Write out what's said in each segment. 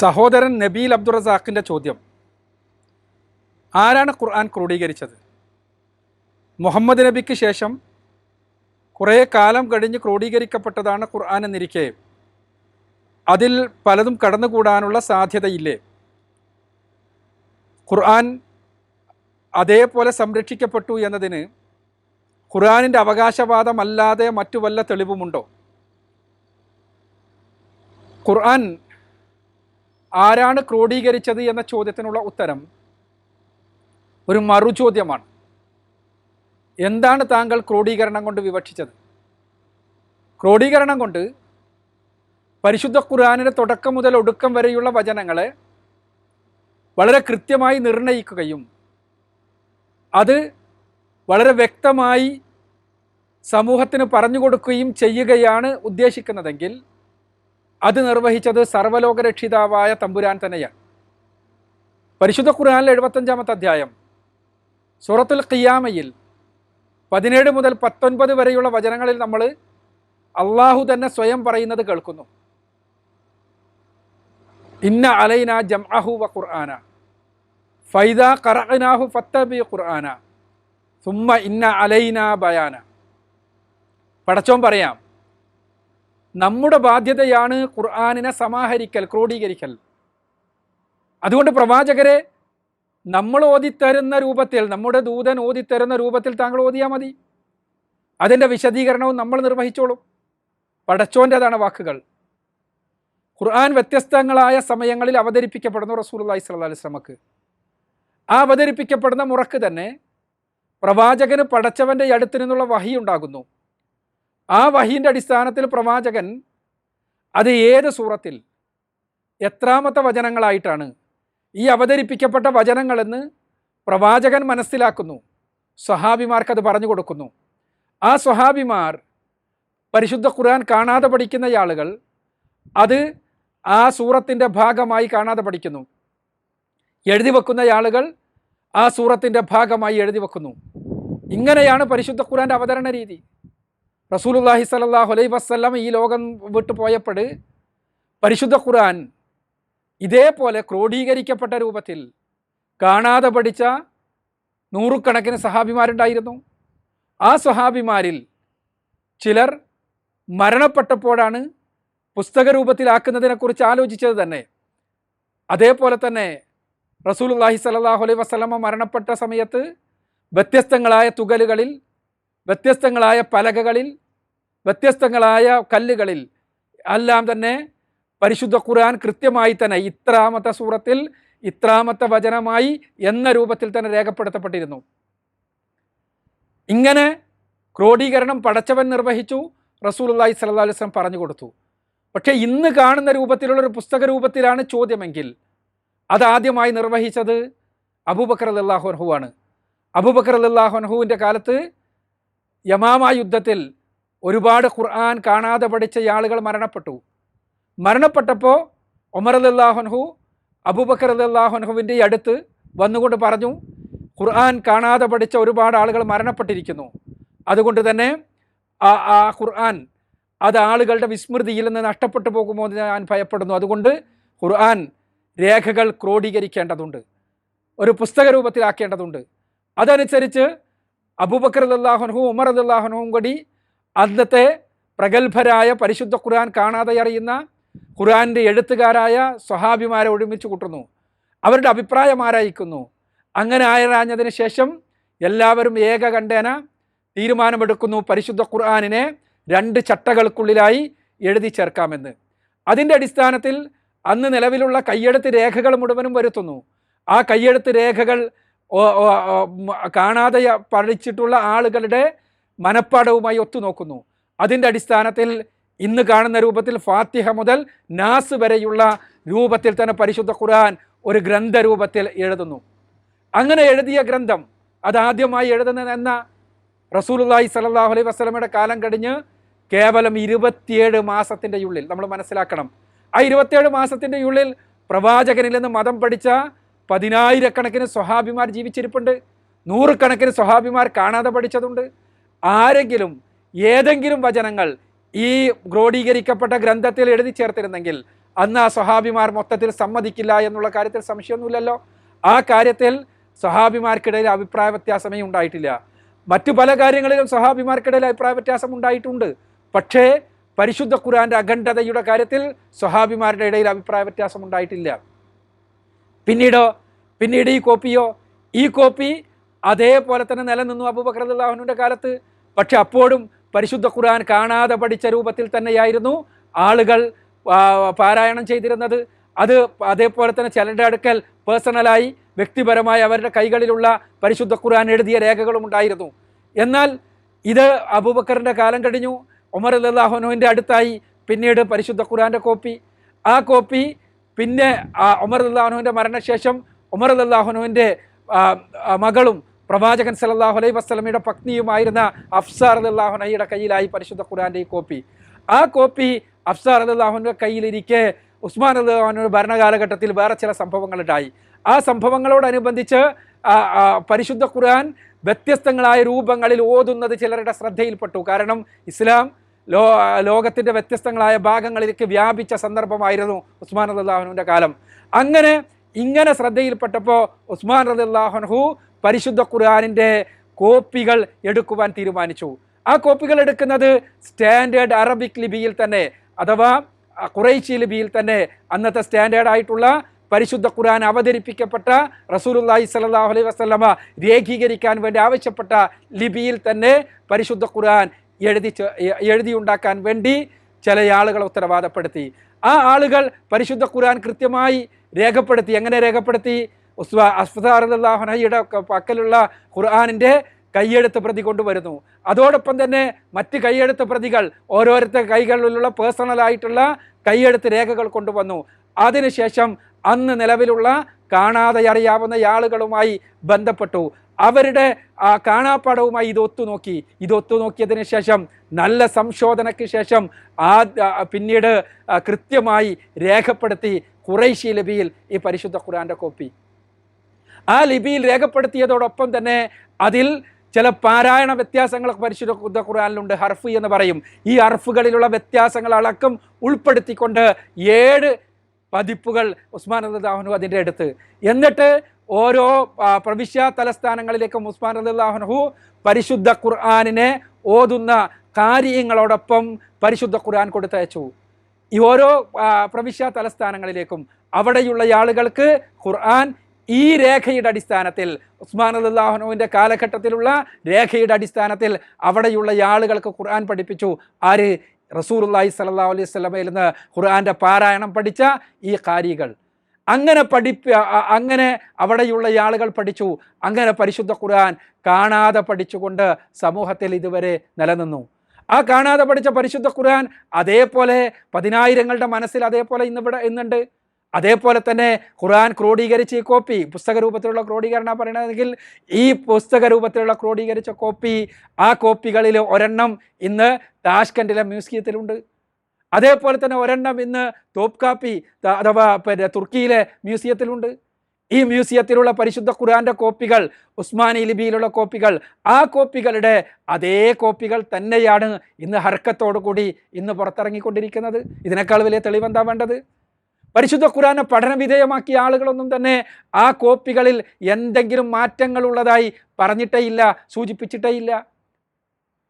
സഹോദരൻ നബീൽ അബ്ദുറസാഖിന്റെ ചോദ്യം. ആരാണ് ഖുർആൻ ക്രോഡീകരിച്ചത്? മുഹമ്മദ് നബിക്ക് ശേഷം കുറേ കാലം കഴിഞ്ഞ് ക്രോഡീകരിക്കപ്പെട്ടതാണ് ഖുർആൻ എന്നിരിക്കെ. അതിൽ പലതും കടന്നുകൂടാനുള്ള സാധ്യതയില്ലേ? ഖുർആൻ അതേപോലെ സംരക്ഷിക്കപ്പെട്ടു എന്നതിന് ഖുർആാനിന്റെ അവകാശവാദമല്ലാതെ മറ്റു വല്ല തെളിവുമുണ്ടോ? ഖുർആൻ ആരാണ് ക്രോഡീകരിച്ചത് എന്ന ചോദ്യത്തിനുള്ള ഉത്തരം ഒരു മറുചോദ്യമാണ്. എന്താണ് താങ്കൾ ക്രോഡീകരണം കൊണ്ട് വിവക്ഷിച്ചത്? ക്രോഡീകരണം കൊണ്ട് പരിശുദ്ധ ഖുർആാനിന്റെ തുടക്കം മുതൽ ഒടുക്കം വരെയുള്ള വചനങ്ങളെ വളരെ കൃത്യമായി നിർണയിക്കുകയും അത് വളരെ വ്യക്തമായി സമൂഹത്തിന് പറഞ്ഞു കൊടുക്കുകയും ചെയ്യുകയാണ് ഉദ്ദേശിക്കുന്നതെങ്കിൽ അത് നിർവഹിച്ചത് സർവലോകരക്ഷിതാവായ തമ്പുരാൻ തന്നെയാണ്. പരിശുദ്ധ ഖുർആാനിലെ എഴുപത്തഞ്ചാമത്തെ അധ്യായം. സൂറത്തുൽ ഖിയാമയിൽ പതിനേഴ് മുതൽ പത്തൊൻപത് വരെയുള്ള വചനങ്ങളിൽ നമ്മൾ അള്ളാഹു തന്നെ സ്വയം പറയുന്നത് കേൾക്കുന്നു. ഇന്ന അലൈന ജംഅഹു വ ഖുർആന. ഫൈദ ഖറഅനാഹു ഫത്തബി ഖുർആന. സുമ്മ ഇന്ന അലൈന ബയാന. പടച്ചോൻ പറയാം നമ്മുടെ ബാധ്യതയാണ് ഖുർആാനിനെ സമാഹരിക്കൽ ക്രോഡീകരിക്കൽ. അതുകൊണ്ട് പ്രവാചകരെ നമ്മൾ ഓതിത്തരുന്ന രൂപത്തിൽ നമ്മുടെ ദൂതൻ ഓതിത്തരുന്ന രൂപത്തിൽ താങ്കൾ ഓതിയാൽ മതി. അതിന്റെ വിശദീകരണവും നമ്മൾ നിർവഹിച്ചോളും. പടച്ചോന്റെതാണ് വാക്കുകൾ. ഖുർആൻ വ്യത്യസ്തങ്ങളായ സമയങ്ങളിൽ അവതരിപ്പിക്കപ്പെടുന്നു റസൂൽ സ്വല്ലല്ലാഹി അലൈഹി അലിസ്ലമക്ക് ആ അവതരിപ്പിക്കപ്പെടുന്ന മുറക്ക് തന്നെ പ്രവാചകന് പടച്ചവന്റെ അടുത്തു നിന്നുള്ള വഹി ഉണ്ടാകുന്നു. ആ വഹീന്റെ അടിസ്ഥാനത്തിൽ പ്രവാചകൻ അത് ഏത് സൂറത്തിൽ? എത്രാമത്തെ വചനങ്ങളായിട്ടാണ് ഈ അവതരിപ്പിക്കപ്പെട്ട വചനങ്ങളെന്ന് പ്രവാചകൻ മനസ്സിലാക്കുന്നു. സ്വഹാബിമാർക്ക് അത് പറഞ്ഞു കൊടുക്കുന്നു. ആ സ്വഹാബിമാർ പരിശുദ്ധ ഖുർആൻ കാണാതെ പഠിക്കുന്ന ആളുകൾ അത് ആ സൂറത്തിന്റെ ഭാഗമായി കാണാതെ പഠിക്കുന്നു. എഴുതി വെക്കുന്ന ആളുകൾ ആ സൂറത്തിന്റെ ഭാഗമായി എഴുതി വെക്കുന്നു. ഇങ്ങനെയാണ് പരിശുദ്ധ ഖുർആന്റെ അവതരണ രീതി റസൂലുല്ലാഹി സലല്ലാഹു അലൈ വസ്ലം ഈ ലോകം വിട്ടു പോയപ്പോൾ പരിശുദ്ധ ഖുർആൻ ഇതേപോലെ ക്രോഡീകരിക്കപ്പെട്ട രൂപത്തിൽ കാണാതെ പഠിച്ച നൂറുകണക്കിന് സഹാബിമാരുണ്ടായിരുന്നു. ആ സഹാബിമാരിൽ ചിലർ മരണപ്പെട്ടപ്പോഴാണ് പുസ്തക രൂപത്തിലാക്കുന്നതിനെക്കുറിച്ച് ആലോചിച്ചത് തന്നെ. അതേപോലെ തന്നെ റസൂലുല്ലാഹി സലാഹു അലൈ വസ്ലമ മരണപ്പെട്ട സമയത്ത് വ്യത്യസ്തങ്ങളായ തുകലുകളിൽ വ്യത്യസ്തങ്ങളായ പലകകളിൽ വ്യത്യസ്തങ്ങളായ കല്ലുകളിൽ. എല്ലാം തന്നെ പരിശുദ്ധ ഖുർആൻ കൃത്യമായി തന്നെ ഇത്രാമത്തെ സൂറത്തിൽ ഇത്രാമത്തെ വചനമായി എന്ന രൂപത്തിൽ തന്നെ രേഖപ്പെടുത്തപ്പെട്ടിരുന്നു. ഇങ്ങനെ ക്രോഡീകരണം പടച്ചവൻ നിർവഹിച്ചു അള്ളാഹി സല്ലാ അലുസ്ലം പറഞ്ഞു കൊടുത്തു. പക്ഷേ ഇന്ന് കാണുന്ന രൂപത്തിലുള്ള ഒരു പുസ്തക രൂപത്തിലാണ് ചോദ്യമെങ്കിൽ അതാദ്യമായി നിർവഹിച്ചത് അബൂബക്കർ അല്ലാഹുൻഹു ആണ്. അബൂബക്കർ അല്ലാഹുൻഹുവിന്റെ കാലത്ത് യമാമ യുദ്ധത്തിൽ ഒരുപാട് ഖുർആൻ കാണാതെ പഠിച്ച ആളുകൾ മരണപ്പെട്ടു. മരണപ്പെട്ടപ്പോൾ ഒമർ അല്ലാഹുൻഹു അബൂബക്കർ അല്ലാഹുൻഹുവിന്റെ അടുത്ത് വന്നുകൊണ്ട് പറഞ്ഞു ഖുർആൻ കാണാതെ പഠിച്ച ഒരുപാട് ആളുകൾ മരണപ്പെട്ടിരിക്കുന്നു. അതുകൊണ്ട് തന്നെ ആ ആ ഖുർആൻ അത് ആളുകളുടെ വിസ്മൃതിയിൽ നിന്ന് നഷ്ടപ്പെട്ടു പോകുമോ എന്ന് ഞാൻ ഭയപ്പെടുന്നു. അതുകൊണ്ട് ഖുർആൻ രേഖകൾ ക്രോഡീകരിക്കേണ്ടതുണ്ട്. ഒരു പുസ്തക രൂപത്തിലാക്കേണ്ടതുണ്ട് അതനുസരിച്ച് അബൂബക്കർ അല്ലാഹുനഹും ഉമർ അല്ലാഹുനഹും കൂടി അന്നത്തെ പ്രഗത്ഭരായ പരിശുദ്ധ ഖുർആൻ കാണാതെ അറിയുന്ന ഖുർആന്റെ എഴുത്തുകാരായ സ്വഹാബിമാരെ ഒരുമിച്ച് കൂട്ടുന്നു. അവരുടെ അഭിപ്രായം ആരായിക്കുന്നു? അങ്ങനെ ആരാഞ്ഞതിന് ശേഷം എല്ലാവരും ഏക കണ്ടേന തീരുമാനമെടുക്കുന്നു പരിശുദ്ധ ഖുർആാനിനെ രണ്ട് ചട്ടകൾക്കുള്ളിലായി എഴുതി ചേർക്കാമെന്ന്. അതിന്റെ അടിസ്ഥാനത്തിൽ അന്ന് നിലവിലുള്ള കയ്യെഴുത്ത് രേഖകൾ മുഴുവനും വരുത്തുന്നു. ആ കയ്യെഴുത്ത് രേഖകൾ കാണാതെ പഠിച്ചിട്ടുള്ള ആളുകളുടെ മനപ്പാടവുമായി ഒത്തുനോക്കുന്നു അതിന്റെ അടിസ്ഥാനത്തിൽ ഇന്ന് കാണുന്ന രൂപത്തിൽ ഫാത്തിഹ മുതൽ നാസ് വരെയുള്ള രൂപത്തിൽ തന്നെ പരിശുദ്ധ ഖുർആൻ ഒരു ഗ്രന്ഥരൂപത്തിൽ എഴുതുന്നു. അങ്ങനെ എഴുതിയ ഗ്രന്ഥം അതാദ്യമായി എഴുതുന്നത് എന്ന റസൂലുല്ലാഹി സലാഹു അലൈഹി വസ്ലമയുടെ കാലം കഴിഞ്ഞ് കേവലം ഇരുപത്തിയേഴ് മാസത്തിന്റെ ഉള്ളിൽ നമ്മൾ മനസ്സിലാക്കണം. ആ ഇരുപത്തിയേഴ് മാസത്തിന്റെ ഉള്ളിൽ പ്രവാചകനിൽ നിന്ന് മതം പഠിച്ച പതിനായിരക്കണക്കിന് സ്വഹാബിമാർ ജീവിച്ചിരിപ്പുണ്ട്. നൂറുകണക്കിന് സ്വഹാബിമാർ കാണാതെ പഠിച്ചതുണ്ട്. ആരെങ്കിലും ഏതെങ്കിലും വചനങ്ങൾ ഈ ക്രോഡീകരിക്കപ്പെട്ട ഗ്രന്ഥത്തിൽ എഴുതി ചേർത്തിരുന്നെങ്കിൽ അന്ന് ആ സ്വഹാബിമാർ മൊത്തത്തിൽ സമ്മതിക്കില്ല എന്നുള്ള കാര്യത്തിൽ സംശയമൊന്നുമില്ലല്ലോ. ആ കാര്യത്തിൽ സ്വഹാബിമാർക്കിടയിൽ അഭിപ്രായ വ്യത്യാസമേ ഉണ്ടായിട്ടില്ല. മറ്റു പല കാര്യങ്ങളിലും സ്വഹാബിമാർക്കിടയിൽ അഭിപ്രായ വ്യത്യാസം ഉണ്ടായിട്ടുണ്ട്. പക്ഷേ പരിശുദ്ധ ഖുറാന്റെ അഖണ്ഡതയുടെ കാര്യത്തിൽ സ്വഹാബിമാരുടെ ഇടയിൽ അഭിപ്രായ വ്യത്യാസം ഉണ്ടായിട്ടില്ല. പിന്നീടോ പിന്നീട് ഈ കോപ്പിയോ? ഈ കോപ്പി അതേപോലെ തന്നെ നിലനിന്നു അബൂബക്കർ കാലത്ത്. പക്ഷെ അപ്പോഴും പരിശുദ്ധ ഖുർആൻ കാണാതെ പഠിച്ച രൂപത്തിൽ തന്നെയായിരുന്നു ആളുകൾ പാരായണം ചെയ്തിരുന്നത്. അത് അതേപോലെ തന്നെ ചിലരുടെ അടുക്കൽ പേഴ്സണലായി വ്യക്തിപരമായി അവരുടെ കൈകളിലുള്ള പരിശുദ്ധ ഖുർആൻ എഴുതിയ രേഖകളും ഉണ്ടായിരുന്നു. എന്നാൽ ഇത് അബൂബക്കറിന്റെ കാലം കഴിഞ്ഞു ഉമർ അല്ലാഹുനുവിന്റെ അടുത്തായി പിന്നീട് പരിശുദ്ധ ഖുർആന്റെ കോപ്പി. ആ കോപ്പി പിന്നെ ഉമർ അള്ളാഹുനുവിന്റെ മരണശേഷം ഉമർ അള്ളാഹുനുവിന്റെ മകളും പ്രവാചകൻ സലല്ലാഹു അലൈഹി വസ്ലമയുടെ പത്നിയുമായിരുന്ന അഫ്സാർ അള്ളാഹുനയുടെ കയ്യിലായി പരിശുദ്ധ ഖുർആന്റെ ഈ കോപ്പി. ആ കോപ്പി അഫ്സാർ അള്ളാഹുന്റെ കയ്യിലിരിക്കെ ഉസ്മാൻ അള്ളാഹുനുടെ ഭരണകാലഘട്ടത്തിൽ വേറെ ചില സംഭവങ്ങളുണ്ടായി. ആ സംഭവങ്ങളോടനുബന്ധിച്ച് പരിശുദ്ധ ഖുർആൻ വ്യത്യസ്തങ്ങളായ രൂപങ്ങളിൽ ഓതുന്നത് ചിലരുടെ ശ്രദ്ധയിൽപ്പെട്ടു. കാരണം ഇസ്ലാം ലോ ലോകത്തിന്റെ വ്യത്യസ്തങ്ങളായ ഭാഗങ്ങളിലേക്ക് വ്യാപിച്ച സന്ദർഭമായിരുന്നു ഉസ്മാൻ റദാഹുനുവിന്റെ കാലം. അങ്ങനെ ഇങ്ങനെ ശ്രദ്ധയിൽപ്പെട്ടപ്പോൾ ഉസ്മാൻ റദാഹുൻഹു പരിശുദ്ധ ഖുർആാനിന്റെ കോപ്പികൾ എടുക്കുവാൻ തീരുമാനിച്ചു. ആ കോപ്പികൾ എടുക്കുന്നത് സ്റ്റാൻഡേർഡ് അറബിക് ലിപിയിൽ തന്നെ അഥവാ ഖുറൈശി ലിപിയിൽ തന്നെ അന്നത്തെ സ്റ്റാൻഡേർഡ് ആയിട്ടുള്ള പരിശുദ്ധ ഖുർആൻ അവതരിപ്പിക്കപ്പെട്ട റസൂലുള്ളാഹി സ്വല്ലല്ലാഹു അലൈഹി വസല്ലമ രേഖീകരിക്കാൻ വേണ്ടി ആവശ്യപ്പെട്ട ലിപിയിൽ തന്നെ പരിശുദ്ധ ഖുർആൻ എഴുതി എഴുതിയുണ്ടാക്കാൻ വേണ്ടി ചില ആളുകൾ ഉത്തരവാദപ്പെടുത്തി. ആ ആളുകൾ പരിശുദ്ധ ഖുർആൻ കൃത്യമായി രേഖപ്പെടുത്തി. എങ്ങനെ രേഖപ്പെടുത്തി? അസ്ഫാറുല്ലാഹുനയുടെ പക്കലുള്ള ഖുർആാനിന്റെ കൈയെഴുത്ത് പ്രതി കൊണ്ടുവരുന്നു. അതോടൊപ്പം തന്നെ മറ്റ് കൈയെഴുത്ത് പ്രതികൾ ഓരോരുത്തർ കൈകളിലുള്ള പേഴ്സണലായിട്ടുള്ള കൈയെഴുത്ത് രേഖകൾ കൊണ്ടുവന്നു. അതിനുശേഷം അന്ന് നിലവിലുള്ള കാണാതെ അറിയാവുന്ന ആളുകളുമായി ബന്ധപ്പെട്ടു. അവരുടെ ആ കാണാപ്പാടവുമായി ഇത് ഒത്തുനോക്കി. ഇത് ഒത്തുനോക്കിയതിന് ശേഷം നല്ല സംശോധനയ്ക്ക് ശേഷം ആ പിന്നീട് കൃത്യമായി രേഖപ്പെടുത്തി ഖുറൈശി ലിപിയിൽ ഈ പരിശുദ്ധ ഖുറാന്റെ കോപ്പി. ആ ലിപിയിൽ രേഖപ്പെടുത്തിയതോടൊപ്പം തന്നെ അതിൽ ചില പാരായണ വ്യത്യാസങ്ങളൊക്കെ പരിശുദ്ധ ഖുർആനിലുണ്ട്. ഹർഫ് എന്ന് പറയും. ഈ ഹർഫുകളിലുള്ള വ്യത്യാസങ്ങൾ അളക്കം ഉൾപ്പെടുത്തിക്കൊണ്ട് ഏഴ് പതിപ്പുകൾ ഉസ്മാൻ അള്ളാഹുനു അതിന്റെ അടുത്ത്. എന്നിട്ട് ഓരോ പ്രവിശ്യ തലസ്ഥാനങ്ങളിലേക്കും ഉസ്മാൻ അള്ളാഹുനഹു പരിശുദ്ധ ഖുർആാനിനെ ഓതുന്ന കാര്യങ്ങളോടൊപ്പം പരിശുദ്ധ ഖുർആൻ കൊടുത്തയച്ചു. ഈ ഓരോ പ്രവിശ്യ തലസ്ഥാനങ്ങളിലേക്കും അവിടെയുള്ള ആളുകൾക്ക് ഖുർആൻ ഈ രേഖയുടെ അടിസ്ഥാനത്തിൽ ഉസ്മാൻ അള്ളാഹുനുവിന്റെ കാലഘട്ടത്തിലുള്ള രേഖയുടെ അടിസ്ഥാനത്തിൽ അവിടെയുള്ള ആളുകൾക്ക് ഖുർആൻ പഠിപ്പിച്ചു. ആര്? റസൂലുള്ളാഹി സല്ലാ അലൈഹി സ്വലമയിൽ നിന്ന് ഖുർആന്റെ പാരായണം പഠിച്ച ഈ കാരികൾ അങ്ങനെ പഠിപ്പ അങ്ങനെ അവിടെയുള്ള ആളുകൾ പഠിച്ചു. അങ്ങനെ പരിശുദ്ധ ഖുർആൻ കാണാതെ പഠിച്ചുകൊണ്ട് സമൂഹത്തിൽ ഇതുവരെ നിലനിന്നു. ആ കാണാതെ പഠിച്ച പരിശുദ്ധ ഖുർആൻ അതേപോലെ പതിനായിരങ്ങളുടെ മനസ്സിൽ അതേപോലെ ഇന്നിവിടെ ഇന്നുണ്ട്. അതേപോലെ തന്നെ ഖുർആൻ ക്രോഡീകരിച്ച് ഈ കോപ്പി പുസ്തക രൂപത്തിലുള്ള ക്രോഡീകരണം പറയണമെങ്കിൽ ഈ പുസ്തക രൂപത്തിലുള്ള ക്രോഡീകരിച്ച കോപ്പി ആ കോപ്പികളിൽ ഒരെണ്ണം ഇന്ന് താഷ്കൻഡിലെ മ്യൂസിയത്തിലുണ്ട്. അതേപോലെ തന്നെ ഒരെണ്ണം ഇന്ന് തോപ്കാപ്പി അഥവാ പിന്നെ തുർക്കിയിലെ മ്യൂസിയത്തിലുണ്ട്. ഈ മ്യൂസിയത്തിലുള്ള പരിശുദ്ധ ഖുർആന്റെ കോപ്പികൾ ഉസ്മാനി ലിപിയിലുള്ള കോപ്പികൾ ആ കോപ്പികളുടെ അതേ കോപ്പികൾ തന്നെയാണ് ഇന്ന് ഹർക്കത്തോടു കൂടി ഇന്ന് പുറത്തിറങ്ങിക്കൊണ്ടിരിക്കുന്നത്. ഇതിനേക്കാൾ വലിയ തെളിവെന്താ വേണ്ടത്? പരിശുദ്ധ ഖുറാനെ പഠനവിധേയമാക്കിയ ആളുകളൊന്നും തന്നെ ആ കോപ്പികളിൽ എന്തെങ്കിലും മാറ്റങ്ങൾ ഉള്ളതായി പറഞ്ഞിട്ടേ ഇല്ല സൂചിപ്പിച്ചിട്ടേ ഇല്ല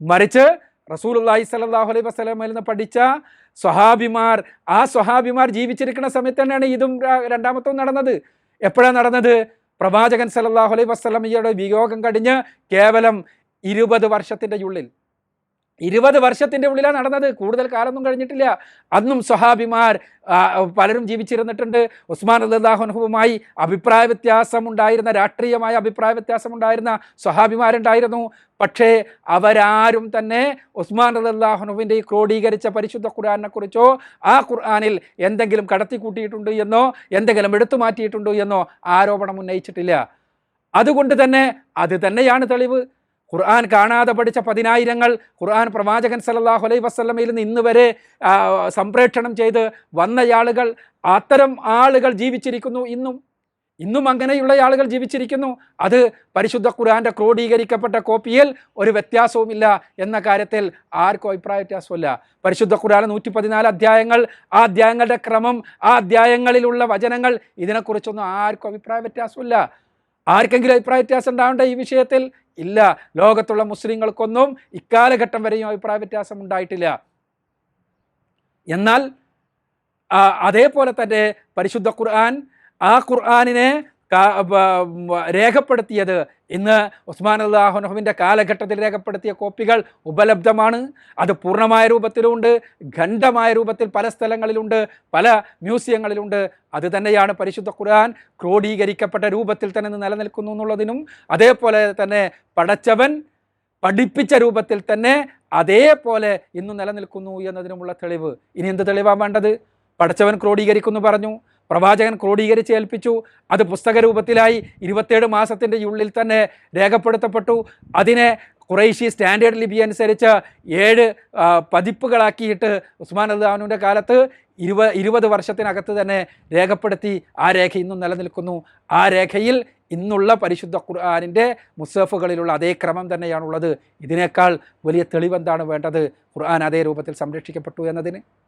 മറിച്ച് റസൂലുള്ളാഹി സലാഹു അലൈഹി വസ്ലമയിൽ നിന്ന് പഠിച്ച സ്വഹാബിമാർ ആ സ്വഹാബിമാർ ജീവിച്ചിരിക്കുന്ന സമയത്ത് തന്നെയാണ് ഇതും രണ്ടാമത്തും നടന്നത്. എപ്പോഴാണ് നടന്നത്? പ്രവാചകൻ സല്ലല്ലാഹു അലൈഹി വസല്ലമയുടെ വിയോഗം കഴിഞ്ഞ് കേവലം ഇരുപത് വർഷത്തിന്റെ ഉള്ളിൽ. ഇരുപത് വർഷത്തിന്റെ ഉള്ളിലാണ് നടന്നത്. കൂടുതൽ കാലമൊന്നും കഴിഞ്ഞിട്ടില്ല. അന്നും സ്വഹാബിമാർ പലരും ജീവിച്ചിരുന്നിട്ടുണ്ട്. ഉസ്മാൻ അള്ളാഹുനുഹുവുമായി അഭിപ്രായ വ്യത്യാസം ഉണ്ടായിരുന്ന രാഷ്ട്രീയമായ അഭിപ്രായ വ്യത്യാസം ഉണ്ടായിരുന്ന സ്വഹാബിമാരുണ്ടായിരുന്നു. പക്ഷേ അവരാരും തന്നെ ഉസ്മാൻ അള്ളാഹുനുവിന്റെ ഈ ക്രോഡീകരിച്ച പരിശുദ്ധ ഖുർആനെ കുറിച്ചോ ആ ഖുർആാനിൽ എന്തെങ്കിലും കടത്തി കൂട്ടിയിട്ടുണ്ട് എന്നോ എന്തെങ്കിലും എടുത്തു മാറ്റിയിട്ടുണ്ടോ എന്നോ ആരോപണം ഉന്നയിച്ചിട്ടില്ല. അതുകൊണ്ട് തന്നെ അത് തന്നെയാണ് തെളിവ്. ഖുർആൻ കാണാതെ പഠിച്ച പതിനായിരങ്ങൾ ഖുർആൻ പ്രവാചകൻ സല്ലല്ലാഹു അലൈഹി വസ്ലമയിൽ നിന്ന് ഇന്ന് വരെ സംപ്രേക്ഷണം ചെയ്ത് വന്നയാളുകൾ അത്തരം ആളുകൾ ജീവിച്ചിരിക്കുന്നു. ഇന്നും ഇന്നും അങ്ങനെയുള്ള ആളുകൾ ജീവിച്ചിരിക്കുന്നു. അത് പരിശുദ്ധ ഖുർആന്റെ ക്രോഡീകരിക്കപ്പെട്ട കോപ്പിയിൽ ഒരു വ്യത്യാസവുമില്ല എന്ന കാര്യത്തിൽ ആർക്കും അഭിപ്രായ വ്യത്യാസമില്ല പരിശുദ്ധ ഖുർആൻ നൂറ്റി പതിനാല് അധ്യായങ്ങൾ ആ അധ്യായങ്ങളുടെ ക്രമം ആ അധ്യായങ്ങളിലുള്ള വചനങ്ങൾ ഇതിനെക്കുറിച്ചൊന്നും ആർക്കും അഭിപ്രായ വ്യത്യാസമില്ല ആർക്കെങ്കിലും അഭിപ്രായ വ്യത്യാസം ഉണ്ടാവേണ്ട ഈ വിഷയത്തിൽ? ഇല്ല. ലോകത്തുള്ള മുസ്ലിങ്ങൾക്കൊന്നും ഇക്കാലഘട്ടം വരെയും അഭിപ്രായ വ്യത്യാസം ഉണ്ടായിട്ടില്ല. എന്നാൽ അതേപോലെ തന്നെ പരിശുദ്ധ ഖുർആൻ ആ ഖുർആാനിനെ രേഖപ്പെടുത്തിയത്. ഇന്ന് ഉസ്മാൻ അള്ളാഹുനഹുവിന്റെ കാലഘട്ടത്തിൽ രേഖപ്പെടുത്തിയ കോപ്പികൾ ഉപലബ്ധമാണ്. അത് പൂർണമായ രൂപത്തിലുണ്ട്. ഖണ്ഡമായ രൂപത്തിൽ പല സ്ഥലങ്ങളിലുണ്ട്. പല മ്യൂസിയങ്ങളിലുണ്ട്. അത് തന്നെയാണ് പരിശുദ്ധ ഖുർആൻ ക്രോഡീകരിക്കപ്പെട്ട രൂപത്തിൽ തന്നെ നിലനിൽക്കുന്നു എന്നുള്ളതിനും അതേപോലെ തന്നെ പടച്ചവൻ പഠിപ്പിച്ച രൂപത്തിൽ തന്നെ അതേപോലെ ഇന്ന് നിലനിൽക്കുന്നു എന്നതിനുമുള്ള തെളിവ്. ഇനി എന്ത് തെളിവാണ് വേണ്ടത്? പടച്ചവൻ ക്രോഡീകരിക്കുന്നു പറഞ്ഞു. പ്രവാചകൻ ക്രോഡീകരിച്ച് ഏൽപ്പിച്ചു. അത് പുസ്തക രൂപത്തിലായി ഇരുപത്തേഴ് മാസത്തിന്റെ ഉള്ളിൽ തന്നെ രേഖപ്പെടുത്തപ്പെട്ടു. അതിനെ കുറേശ്ശി സ്റ്റാൻഡേർഡ് ലിപി അനുസരിച്ച് ഏഴ് പതിപ്പുകളാക്കിയിട്ട് ഉസ്മാൻ അള്ളഹാനുവിന്റെ കാലത്ത് ഇരുപ ഇരുപത് വർഷത്തിനകത്ത് തന്നെ രേഖപ്പെടുത്തി ആ രേഖ ഇന്നും നിലനിൽക്കുന്നു. ആ രേഖയിൽ ഇന്നുള്ള പരിശുദ്ധ ഖുർആാനിന്റെ മുസഫുകളിലുള്ള അതേ ക്രമം തന്നെയാണുള്ളത്. ഇതിനേക്കാൾ വലിയ തെളിവെന്താണ് വേണ്ടത്? ഖുർആൻ അതേ രൂപത്തിൽ സംരക്ഷിക്കപ്പെട്ടു എന്നതിന്?